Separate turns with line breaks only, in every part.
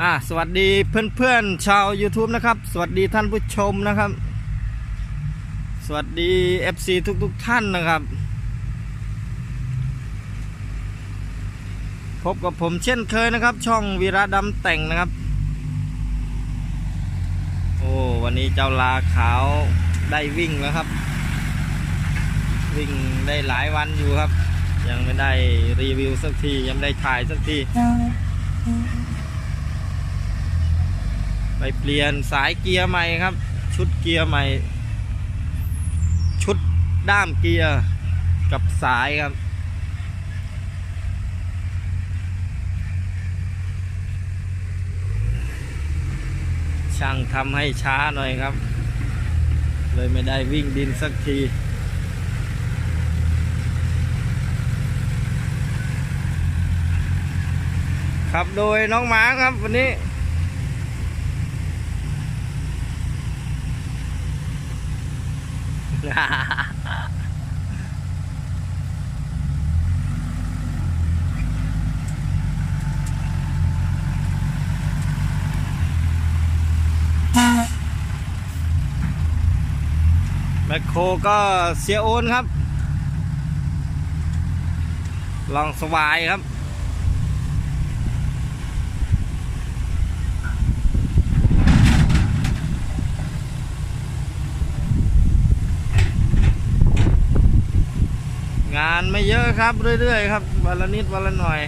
อ่าสวัสดีเพื่อนๆชาว YouTube นะครับ สวัสดีท่านผู้ชมนะครับ สวัสดี FC ทุกๆทท่านนะครับ พบกับผมเช่นเคยนะครับ ช่องวีระดำแต่งนะครับ โอ้วันนี้เจ้าลาขาวได้วิ่งแล้วครับ วิ่งได้หลายวันอยู่ครับ ยังไม่ได้รีวิวสักที ยังไม่ได้ถ่ายสักที ไปเปลี่ยนสายเกียร์ใหม่ครับ ชุดเกียร์ใหม่ ชุดด้ามเกียร์กับสายครับช่างทำให้ช้าหน่อยครับ เลยไม่ได้วิ่งดินสักทีครับโดยน้องหมาครับวันนี้ แมคโครก็เสียโอนครับ ลองสวายครับานไม่เยอะครับเรื่อยๆครับวันละนิดวันละหน่อย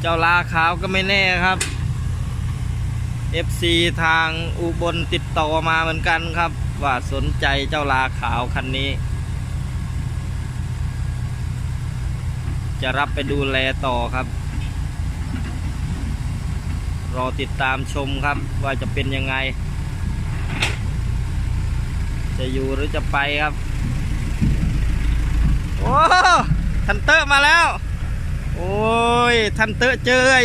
เจ้าลาขาวก็ไม่แน่ครับ FC ทางอุบลติดต่อมาเหมือนกันครับ ว่าสนใจเจ้าลาขาวคันนี้ จะรับไปดูแลต่อครับ รอติดตามชมครับว่าจะเป็นยังไง จะอยู่หรือจะไปครับ โอ้ทันเตอร์มาแล้ว โอ้ยทันเตอร์เจอไอ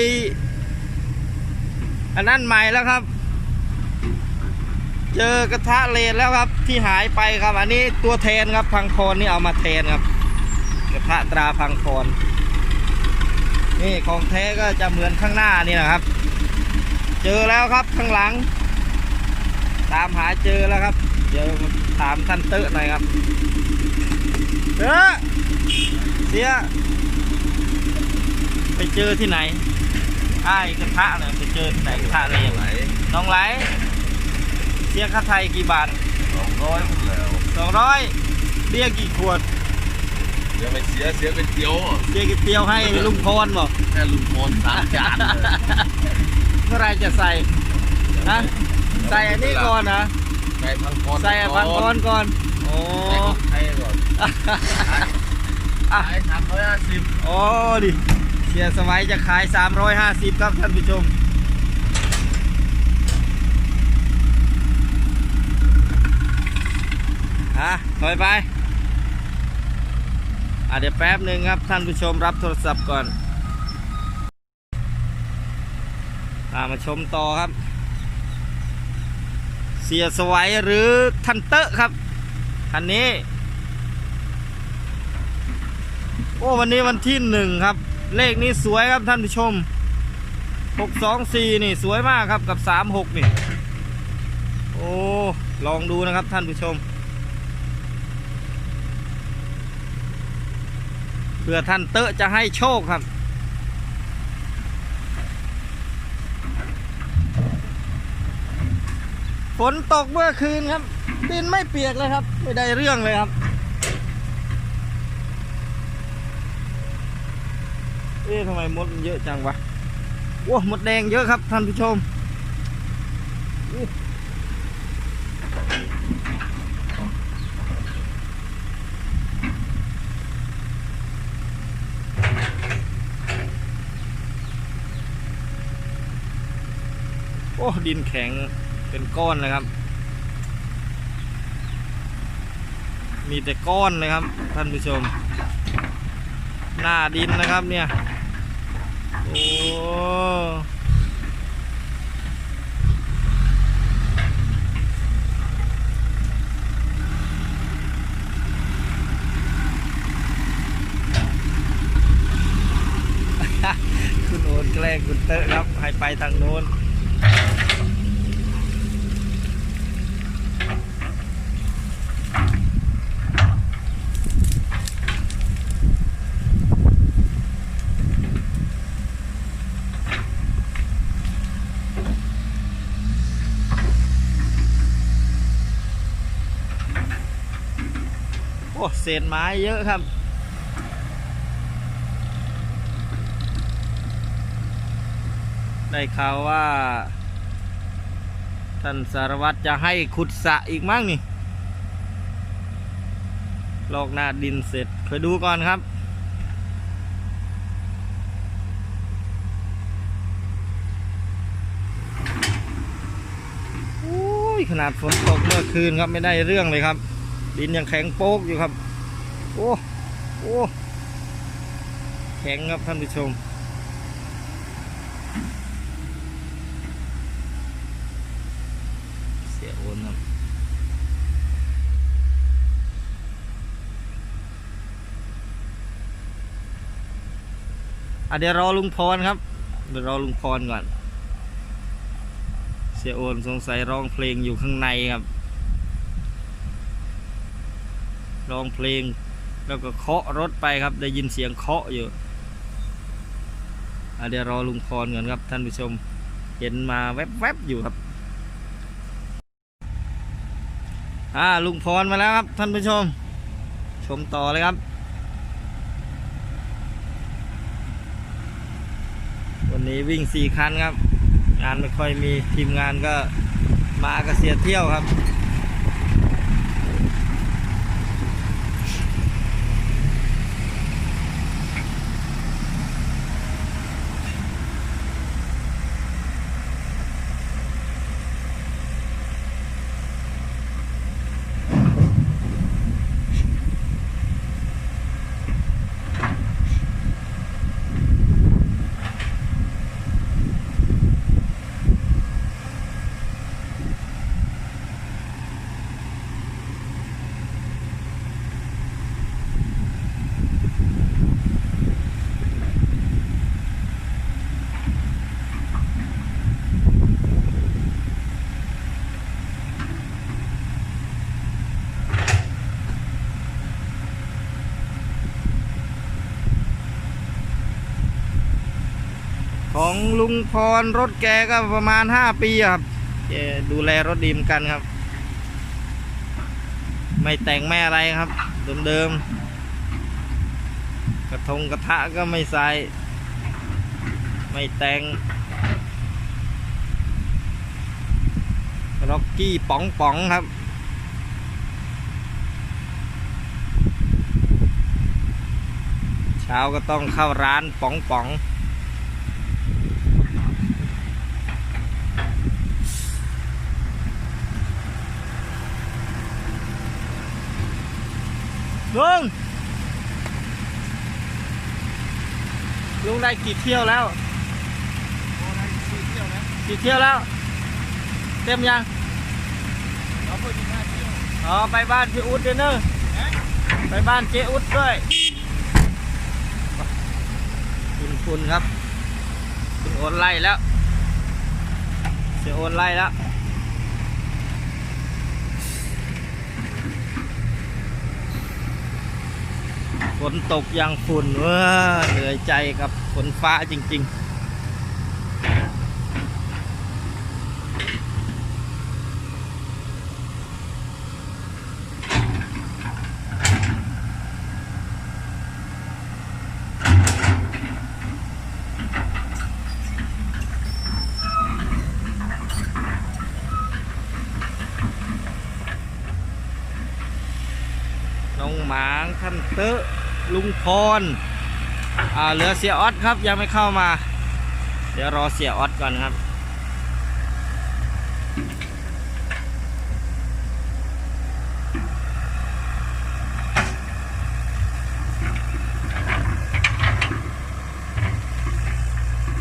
อันนั้นใหม่แล้วครับ เจอกระทะเลนแล้วครับที่หายไปครับ อันนี้ตัวแทนครับพังคอนนี่เอามาแทนครับ กระทะตราพังคอนนี่ของแท้ก็จะเหมือนข้างหน้านี่นะครับ เจอแล้วครับข้างหลัง ตามหาเจอแล้วครับ เดี๋ยวถามท่านเตอะหน่อยครับเตอะเสีย ไปเจอที่ไหนไอ้ายกระทะเนี่ยไปเจอที่ไหนกระทะเลย
ไหล
น้องไหลเสียค่าไทยกี่บาท
สองร้อยหมดแล้ว
สองร้อยเบี้ยกี่ขวด
เดี๋ยวไปเสียเสียเป็นเกี๊ยวอะ
เบี้ยกี่เตียวให้ลุงพรบอก
แค่ลุงพลสามจาน เลย
เมื่อไรจะใส่ฮะใส่อันนี้ก่อนนะ
ใส่พังพร
ใส่พังพรก่อนโอ้
ใส่ของไทยก่อนขายสามร้อยห้าสิบ
โอ้ดิเสียสมัยจะขาย350ครับท่านผู้ชมฮะถอยไปอะเดี๋ยวแป๊บหนึ่งครับท่านผู้ชมรับโทรศัพท์ก่อน อ่ามาชมต่อครับ เสียสวัยหรือทันเตอะครับคันนี้ โอ้วันนี้วันที่หนึ่งครับ เลขนี้สวยครับท่านผู้ชมหกสองสี่นี่สวยมากครับกับสามหกนี่ โอ้ลองดูนะครับท่านผู้ชมเพื่อท่านเตอะจะให้โชคครับ ฝนตกเมื่อคืนครับ ดินไม่เปียกเลยครับ ไม่ได้เรื่องเลยครับเอ๊ะทำไมมดมันเยอะจังวะว้ามดแดงเยอะครับท่านผู้ชมโอ้ ดินแข็ง เป็นก้อนเลยครับ มีแต่ก้อนเลยครับ ท่านผู้ชม หน้าดินนะครับเนี่ย โอ้คุณโอนแกล้งคุณเตอะครับ ให้ไปทางโน้น เศษไม้เยอะครับ ได้ข่าวว่า ท่านสารวัตรจะให้ขุดสะอีกมั้งนี่ ลอกหน้าดินเสร็จเคยดูก่อนครับโอ้ยขนาดฝนตกเมื่อคืนครับไม่ได้เรื่องเลยครับ ดินยังแข็งโป๊กอยู่ครับ โอ้โอ้แข็งครับท่านผู้ชม เสียโอนครับอะเดี๋ยวรอลุงพรครับ เดี๋ยวรอลุงพรก่อน เสียโอนสงสัยร้องเพลงอยู่ข้างในครับ ร้องเพลง แล้วก็เคาะรถไปครับ ได้ยินเสียงเคาะอยู่เดี๋ยวรอลุงพรก่อนครับ ท่านผู้ชม เห็นมาแวบๆอยู่ครับอ่าลุงพรมาแล้วครับ ท่านผู้ชม ชมต่อเลยครับ วันนี้วิ่งสี่คันครับ งานไม่ค่อยมีทีมงานก็มาก็เสียเที่ยวครับ ลุงพรรถแกก็ประมาณ5ปีครับแกดูแลรถดีมกันครับ ไม่แต่งไม่อะไรครับ เดิมๆ กระทงกระทะก็ไม่ใส่ ไม่แต่งล็อกกี้ป๋องป๋องครับเช้าก็ต้องเข้าร้านป๋องป๋อง ลุงลุงได้กี่เที่ยวแล้วกี่เที่ยวแล้ว เต็มยังอ๋อไปบ้านพี่อุ๊ดด้วยเนอะไปบ้านเจ๊อุ๊ดด้วยคุณคุณครับคุณโอนไล่แล้วเสียโอนไล่แล้ว นตกอย่างฝุ่นเว้อเหนื่อยใจกับฝนฟ้าจริง ๆน้องหมางท่านเตอะ ลุงพรอ่าเหลือเสียออสครับยังไม่เข้ามา เดี๋ยวรอเสียออสก่อนครับ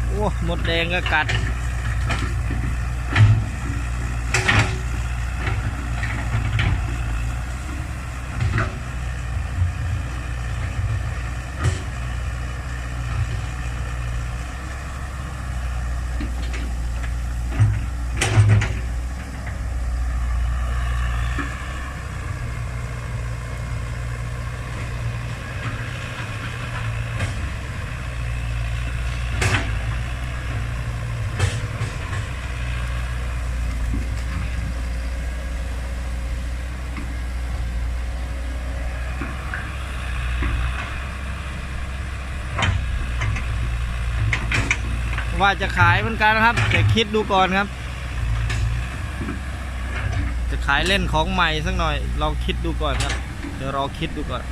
โอ้หมดแดงก็กัด ว่าจะขายเหมือนกันนะครับ แต่คิดดูก่อนครับ จะขายเล่นของใหม่สักหน่อย เราคิดดูก่อนครับ เดี๋ยวเราคิดดูก่อน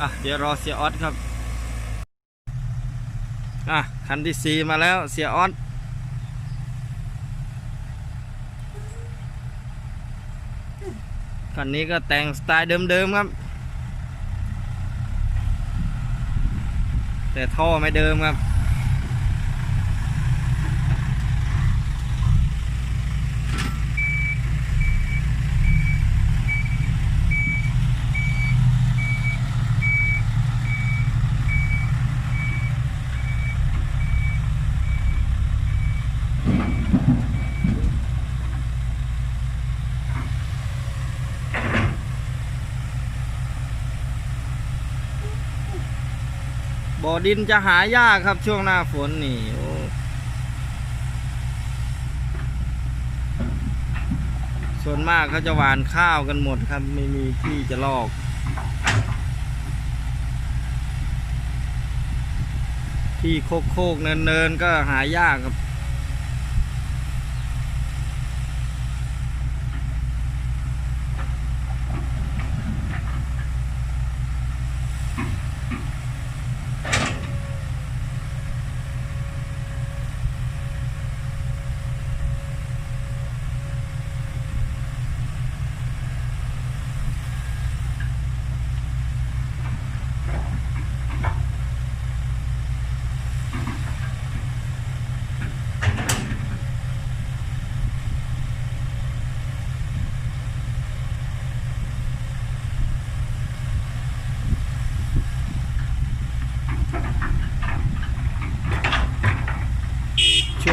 อะเดี๋ยวรอเสียออสครับอะคันที่สี่มาแล้วเสียออสคันนี้ก็แต่งสไตล์เดิมๆครับ แต่ท่อไม่เดิมครับ ดินจะหายากครับช่วงหน้าฝนนี่ส่วนมากเขาจะหวานข้าวกันหมดครับ ไม่มีที่จะลอก ที่โคกๆเนินเนินๆก็หายากครับ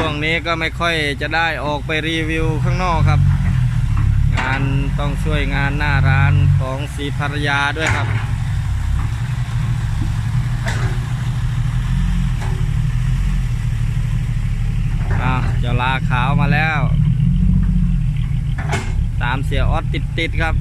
วงนี้ก็ไม่ค่อยจะได้ออกไปรีวิวข้างนอกครับ งานต้องช่วยงานหน้าร้านของสีภรรยาด้วยครับอะเจ้าลาขาวมาแล้ว ตามเสียออสติดติดๆครับ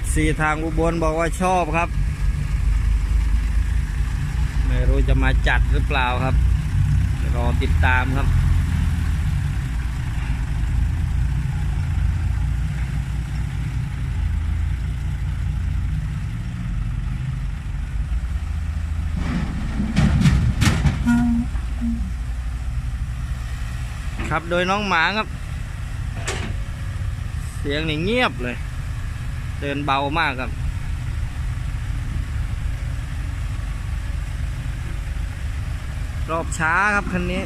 FC ทางอุบลบอกว่าชอบครับ ไม่รู้จะมาจัดหรือเปล่าครับ รอติดตามครับครับโดยน้องหมาครับ เสียงนี่เงียบเลย เดินเบามากครับ รอบช้าครับคันนี้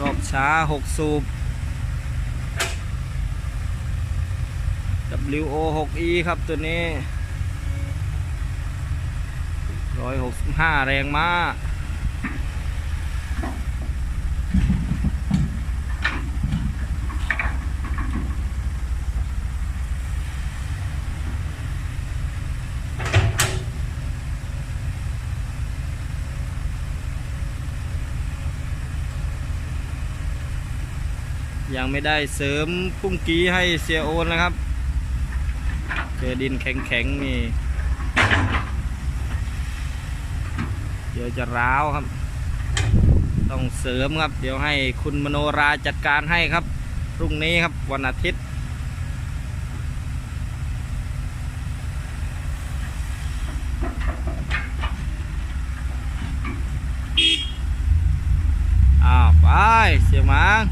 รอบช้าหกสูบ WO 6 E ครับตัวนี้ร้อยหกสิบห้าแรงมาก ยังไม่ได้เสริมพุ่งกี้ให้เสียโอนนะครับ เจอดินแข็งๆนี่เดี๋ยวจะร้าวครับ ต้องเสริมครับ เดี๋ยวให้คุณมโนราจัดการให้ครับพรุ่งนี้ครับวันอาทิตย์อ้าวไปเสียมาง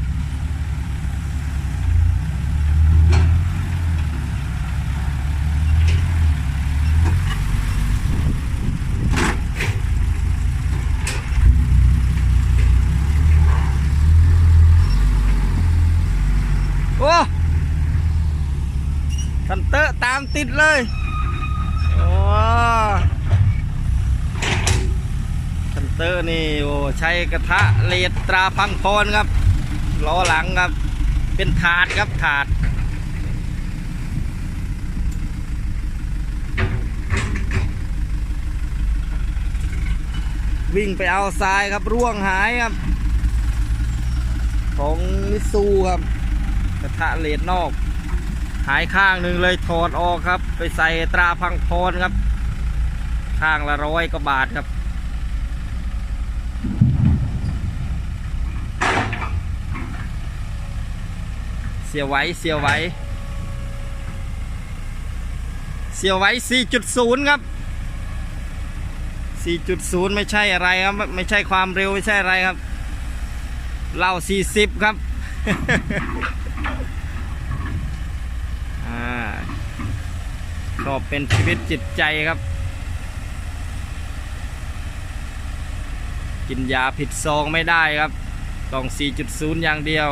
ติดเลย โอ้คันเตอร์นี่โอ้ใช้กระทะเลดตราพังพรครับ ล้อหลังครับ เป็นถาดครับถาดวิ่งไปเอาทรายครับ ร่วงหายครับ ของมิซูครับ กระทะเลดนอก หายข้างหนึ่งเลยถอดออกครับ ไปใส่ตราพังพรครับ ข้างละร้อยกว่าบาทครับ เสียไว้เสียไว้ เสียไว้ 4.0 ครับ 4.0 ไม่ใช่อะไรครับ ไม่ใช่ความเร็วไม่ใช่อะไรครับเหล่า 40 ครับ อ่า ชอบเป็นชีวิตจิตใจครับ กินยาผิดซองไม่ได้ครับ ต้อง 4.0 อย่างเดียว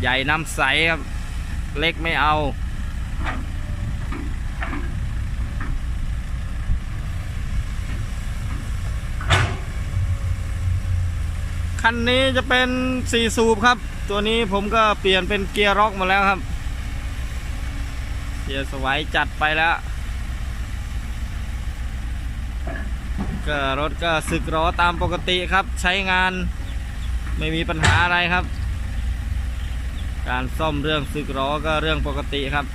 ใหญ่น้ำใสครับ เล็กไม่เอาคันนี้จะเป็นสี่สูบครับ ตัวนี้ผมก็เปลี่ยนเป็นเกียร์ร็อกมาแล้วครับ เกียร์สไวายจัดไปแล้ว ก็รถก็สึกล้อตามปกติครับ ใช้งานไม่มีปัญหาอะไรครับ การซ่อมเรื่องสึกล้อก็เรื่องปกติครับ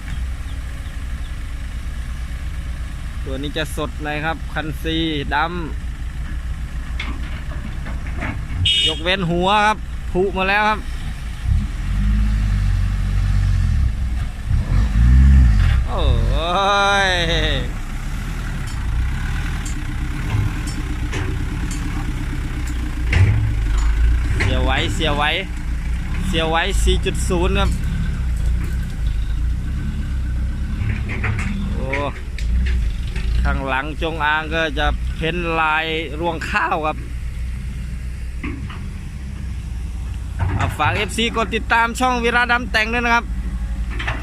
ตัวนี้จะสดเลยครับ คันซีดำยกเว้นหัวครับผุมาแล้วครับ โอ้ยเสียไว้เสียไว้ เสียไว้ 4.0 ครับ โอ้ข้างหลังจงอางก็จะเพ้นลายรวงข้าวครับอะฝาก FC กดติดตามช่องวิราดำแต่งด้วยนะครับ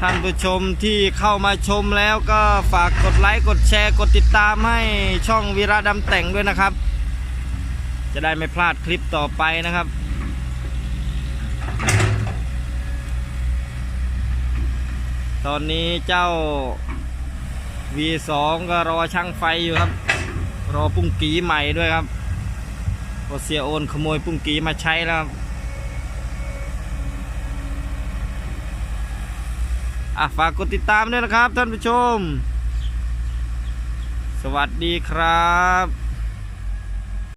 ท่านผู้ชมที่เข้ามาชมแล้วก็ฝากกดไลค์กดแชร์กดติดตามให้ช่องวิราดำแต่งด้วยนะครับ จะได้ไม่พลาดคลิปต่อไปนะครับตอนนี้เจ้า V2 ก็รอช่างไฟอยู่ครับ รอปุ้งกีใหม่ด้วยครับพอเสียโอนขโมยปุ้งกีมาใช้แล้วครับ อะฝากกดติดตามด้วยนะครับท่านผู้ชม สวัสดีครับ